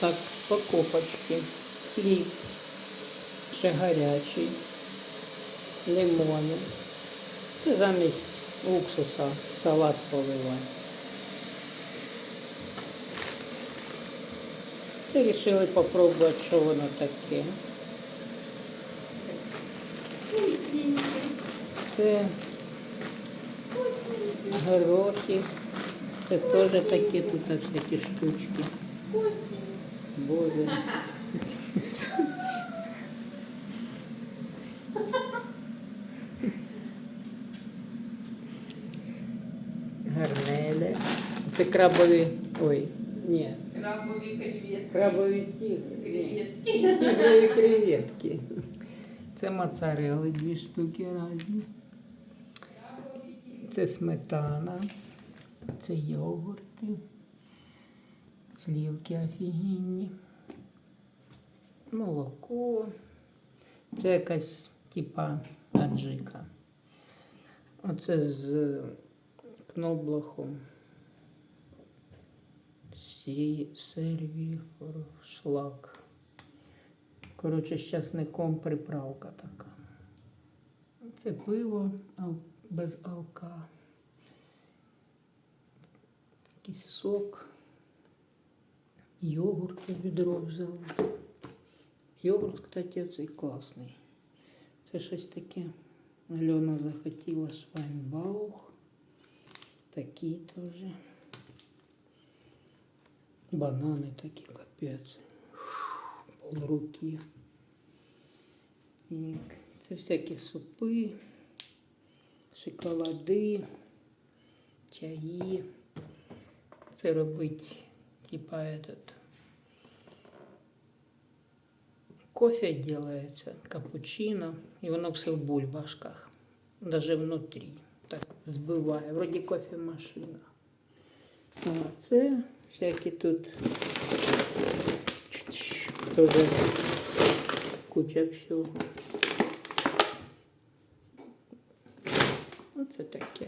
Так, покупочки. Хліб. Ще гарячий. Лимони. Це замість уксуса салат поливати. І вирішили попробувати, що воно таке. Це горохи. Це теж такі тут всякі штучки. Вкусненький. Боже. Гарнеле. Це крабові. Ой, ні. Крабові креветки. Крабові ті. Креветки. Тігрові креветки. Це моцарели дві штуки разні. Це сметана, це йогурти, слівки офігенні, молоко. Це якась типа аджика. Оце з кноблахом. Сі, серві, шлак. Коротше, з часником приправка така. Це пиво без алка. Якийсь сок. Йогурт відро взяли. Йогурт, кстати, цей класний. Це щось таке. Альона захотіла швайнбаух. Такий теж. Банани такі, капець. Пол руки. І це всякі супи, шоколади, чаї. Це робить, типа этот, кофе делается, капучино, і воно все в бульбашках, даже внутрі. Так збиває, вроді кофемашина. А це всякі тут тоже куча всього. Оце таке.